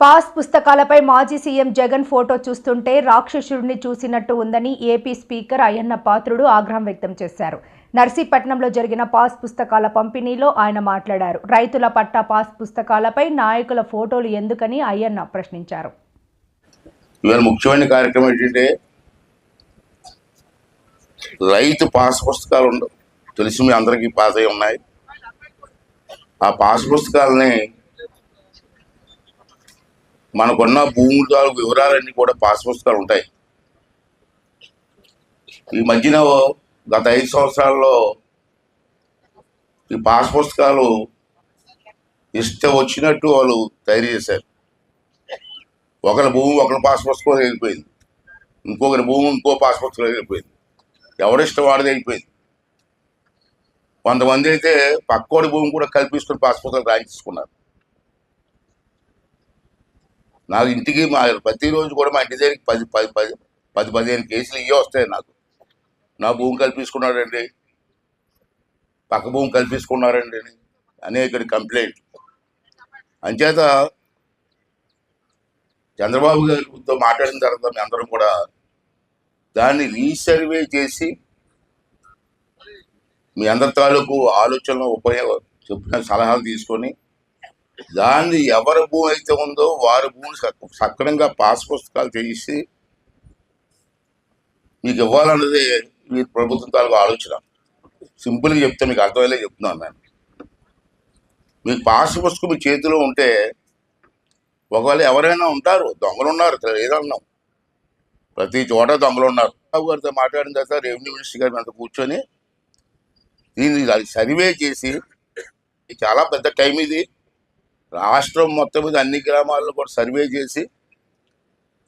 Pass పుస్తకాలపై మాజీ CM Jagan photo చూస్తుంటే రాక్షసుడిని చూసినట్టు ఉందని ఏపీ స్పీకర్ అయ్యన్న పాత్రుడు ఆగ్రహం వ్యక్తం చేశారు. నర్సీపట్నంలో జరిగిన పాస్ పుస్తకాల పంపిణీలో ఆయన మాట్లాడారు. రైతుల పట్టా పాస్ పుస్తకాలపై నాయకుల ఫోటోలు ఎందుకని అయ్యన్న ప్రశ్నించారు. ఇవాళ ముఖ్యమైన కార్యక్రమం ఏంటంటే రైతు పాస్ పుస్తకాలు ఉండవు తెలిసి మీ అందరికీ పాస్ అయి ఉన్నాయి. ఆ పాస్ పుస్తకాలని మనకున్న భూముల తాలూకు వివరాలన్నీ కూడా పాస్ పుస్తకాలు ఉంటాయి. ఈ మధ్యన గత ఐదు సంవత్సరాల్లో ఈ పాస్ పుస్తకాలు ఇష్టం వచ్చినట్టు వాళ్ళు తయారు చేశారు. ఒకరి భూమి ఒకరి పాస్ పుస్తకం వెళ్ళిపోయింది. ఇంకొకరి భూమి ఇంకో పాస్ పుస్తకం వెళ్ళిపోయింది. ఎవరిష్టం వాడిది అయిపోయింది కొంతమంది అయితే పక్కోడి భూమి కూడా కల్పిస్తున్న పాస్ పుస్తకాలు రాయించుకున్నారు నాకు ఇంటికి మా ప్రతిరోజు కూడా మా ఇంటి దగ్గరికి పది పది పది పది పదిహేను కేసులు ఇవే వస్తాయి నాకు. నా భూమి కల్పించుకున్నాడండి. పక్క భూమి కల్పించుకున్నారండి. అనేక కంప్లైంట్. అంచేత చంద్రబాబు గారితో మాట్లాడిన తర్వాత మీ అందరం కూడా దాన్ని రీసర్వే చేసి మీ అందరి తాలూకు ఆలోచనలు ఉపయోగ చెప్పిన సలహాలు తీసుకొని దాన్ని ఎవరి భూమి అయితే ఉందో వారి భూమిని సక్రమంగా పాస్ పుస్తకాలు చేసి మీకు ఇవ్వాలన్నది మీ ప్రభుత్వం తాలూకు ఆలోచన. సింపుల్గా చెప్తే మీకు అర్థమయ్యేలా చెప్తున్నాను నేను. మీకు పాస్ పుస్తకం మీ చేతిలో ఉంటే ఒకవేళ ఎవరైనా ఉంటారు దొంగలు ఉన్నారు లేదన్నాం. ప్రతి చోట దొంగలు ఉన్నారు. బాబు గారితో మాట్లాడిన తర్వాత రెవెన్యూ మినిస్టర్ గారి అంత కూర్చొని దీన్ని సర్వే చేసి ఇది చాలా పెద్ద టైం ఇది. రాష్ట్రం మొత్తం మీద అన్ని గ్రామాల్లో కూడా సర్వే చేసి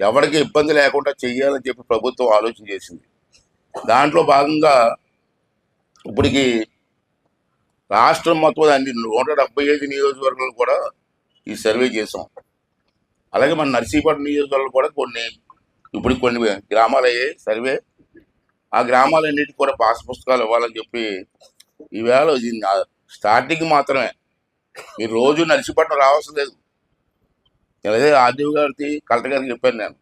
ఎవరికి ఇబ్బంది లేకుండా చెయ్యాలని చెప్పి ప్రభుత్వం ఆలోచన చేసింది. దాంట్లో భాగంగా ఇప్పటికి రాష్ట్రం మొత్తం అన్ని నూట డెబ్బై ఐదు నియోజకవర్గాలు కూడా ఈ సర్వే చేసాం. అలాగే మన నర్సీపట్నం నియోజకవర్గంలో కూడా కొన్ని ఇప్పుడు కొన్ని గ్రామాలు అయ్యాయి సర్వే. ఆ గ్రామాలన్నిటికీ కూడా పాస్ పుస్తకాలు ఇవ్వాలని చెప్పి ఈవేళ ఇది స్టార్టింగ్ మాత్రమే. మీరు రోజు నర్సీపట్నం రావాల్సిన లేదు. నేను అదే ఆర్డీఓ గారికి కలెక్టర్ గారికి చెప్పాను నేను.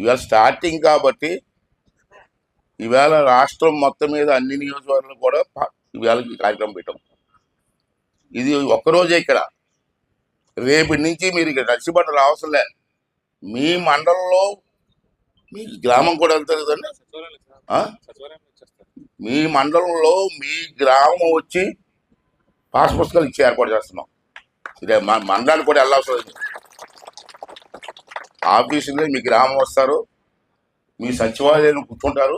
ఇవాళ స్టార్టింగ్ కాబట్టి ఈవేళ రాష్ట్రం మొత్తం మీద అన్ని నియోజకవర్గాలు కూడా ఈ కార్యక్రమం పెట్టాం. ఇది ఒక్కరోజే ఇక్కడ. రేపటి నుంచి మీరు ఇక్కడ నర్సీపట్నం రావాల్సిన లే మీ మండలంలో మీ గ్రామం కూడా వెళ్తారు కదండి? మీ మండలంలో మీ గ్రామం వచ్చి పాస్ పుస్తకాలు ఇచ్చి ఏర్పాటు చేస్తున్నాం. ఇదే మన మండలానికి కూడా వెళ్ళాల్సి లేదు. ఆఫీసులో మీ గ్రామం వస్తారు. మీ సచివాలయంలో కూర్చుంటారు.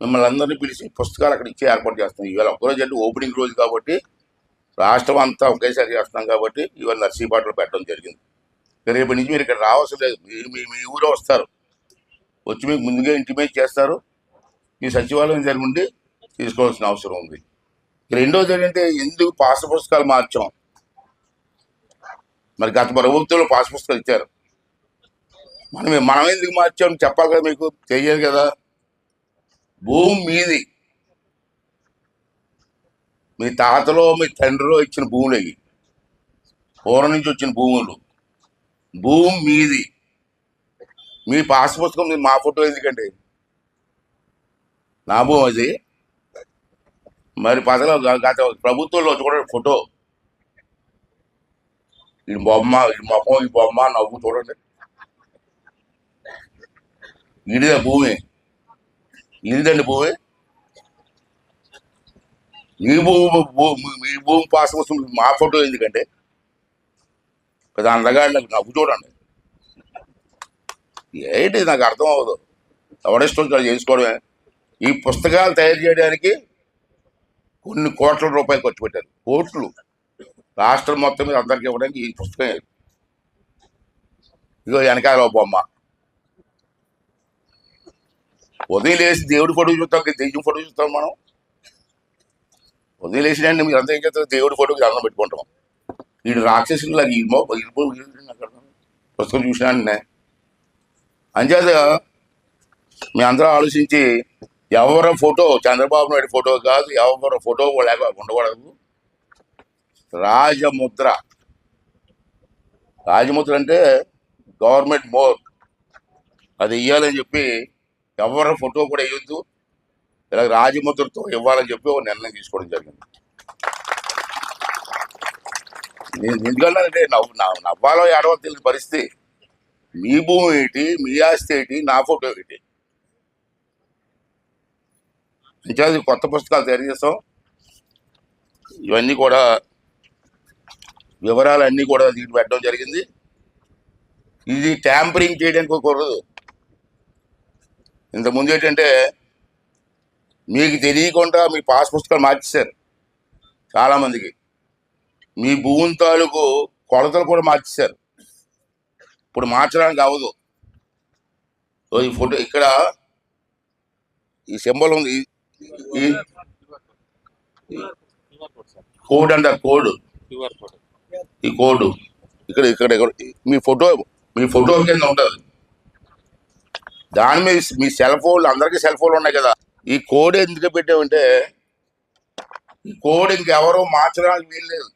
మిమ్మల్ని అందరినీ పిలిచి పుస్తకాలు అక్కడ ఇచ్చి ఏర్పాటు చేస్తున్నాం. ఇవాళ ఒకరోజు అంటే ఓపెనింగ్ రోజు కాబట్టి రాష్ట్రం అంతా ఒకేసారి చేస్తున్నాం కాబట్టి ఇవాళ నర్సీపాటలో పెట్టడం జరిగింది. రేపటి నుంచి మీరు ఇక్కడ రావాల్సిన లేదు. మీరు మీ మీ ఊరే వస్తారు. వచ్చి మీకు ముందుగా ఇంటిమేట్ చేస్తారు. మీ సచివాలయం జరిగి ఉండి తీసుకోవాల్సిన అవసరం ఉంది. రెండోది ఏంటంటే ఎందుకు పాస్ పుస్తకాలు మార్చాం? మరి గత ప్రభుత్వంలో పాస్ పుస్తకాలు ఇచ్చారు. మనం మనం ఎందుకు మార్చాం? చెప్పాలి కదా మీకు తెలియదు కదా. భూమి మీది. మీ తాతలో మీ తండ్రిలో ఇచ్చిన భూములు అవి. పూర్వం నుంచి వచ్చిన భూములు. భూమి మీది. మీ పాస్ పుస్తకం మా ఫోటో ఎందుకండి నా భూమి అది. మరి పదలో గత ప్రభుత్వంలో చూడండి ఫోటో. ఈ బొమ్మ ఈ మొహం ఈ బొమ్మ నవ్వు చూడండి. ఇడిదే భూమి. ఇదిదండి భూమి. ఈ భూమి ఈ భూమి పాస్ కోసం మా ఫోటో ఎందుకంటే పెద్ద నాకు నవ్వు చూడండి. ఏంటి నాకు అర్థం అవ్వదు. ఎవడిష్టం చేసుకోవడమే. ఈ పుస్తకాలు తయారు చేయడానికి కొన్ని కోట్ల రూపాయలు ఖర్చు పెట్టారు. కోట్లు. రాష్ట్రం మొత్తం మీద అందరికీ ఇవ్వడానికి ఈ పుస్తకం ఇగో వెనకాల బొమ్మ. ఉదయం లేచి దేవుడి ఫోటో చూస్తాం ఇంకా దెయ్యం ఫోటో చూస్తాం మనం. ఉదయం లేచినండి మీరు అంతా ఏం చేస్తారు? దేవుడి ఫోటోకి అన్నం పెట్టుకుంటాం. వీడు రాక్షసులు లాగా పుస్తకం చూసినా అంచేత మీ అందరూ ఆలోచించి ఎవరి ఫోటో? చంద్రబాబు నాయుడు ఫోటో కాదు ఎవరి ఫోటో లేక ఉండకూడదు. రాజముద్ర. రాజముద్ర అంటే గవర్నమెంట్ మోర్. అది ఇవ్వాలని చెప్పి ఎవరి ఫోటో కూడా ఇవ్వద్దు ఇలా రాజముద్రతో ఇవ్వాలని చెప్పి ఒక నిర్ణయం తీసుకోవడం జరిగింది. నేను ఎందుకంటే నవ్వు నవ్వు- నవ్వాలో ఏడవో తెలియని పరిస్థితి. మీ భూమి ఏంటి? మీ ఆస్తి ఏంటి? నా ఫోటో ఏంటి? ఇంకా కొత్త పుస్తకాలు తయారు చేస్తాం. ఇవన్నీ కూడా వివరాలు అన్నీ కూడా దీన్ని పెట్టడం జరిగింది. ఇది ట్యాంపరింగ్ చేయడానికి కుదరదు ఇంతకుముందు ఏంటంటే మీకు తెలియకుండా మీ పాస్ పుస్తకాలు మార్చేశారు చాలామందికి. మీ భూమి తాలూకు కొలతలు కూడా మార్చేశారు. ఇప్పుడు మార్చడానికి అవ్వదు. ఈ ఫోటో ఇక్కడ ఈ సింబల్ ఉంది. ఈ- కోడ్ అంటారు కోడ్. ఈ కోడ్ ఇక్కడ ఇక్కడ మీ ఫోటో మీ ఫోటో కింద ఉంటుంది. దాని మీద మీ సెల్ ఫోన్లు అందరికీ సెల్ ఫోన్లు ఉన్నాయి కదా. ఈ కోడ్ ఎందుకు పెట్టామంటే ఈ కోడ్ ఇంకెవరో మార్చడానికి వీల్లేదు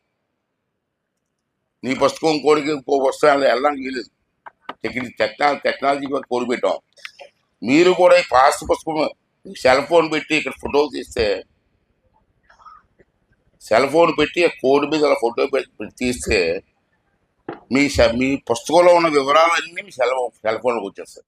నీ పుస్తకం కోడికి ఇంకో పుస్తకాలు వెళ్ళడానికి వీల్లేదు టెక్ని టెక్నాలజీ టెక్నాలజీ కోడ్ పెట్టాం. మీరు కూడా ఈ పాస్ పుస్తకం సెల్ ఫోన్ పెట్టి ఇక్కడ ఫోటో తీస్తే సెల్ ఫోన్ పెట్టి కోడ్ మీద అలా ఫోటో పెట్టి తీస్తే మీ సె- మీ పుస్తకంలో ఉన్న వివరాలన్నీ మీ సెల్ సెల్ ఫోన్లోకి వచ్చేస్తాయి.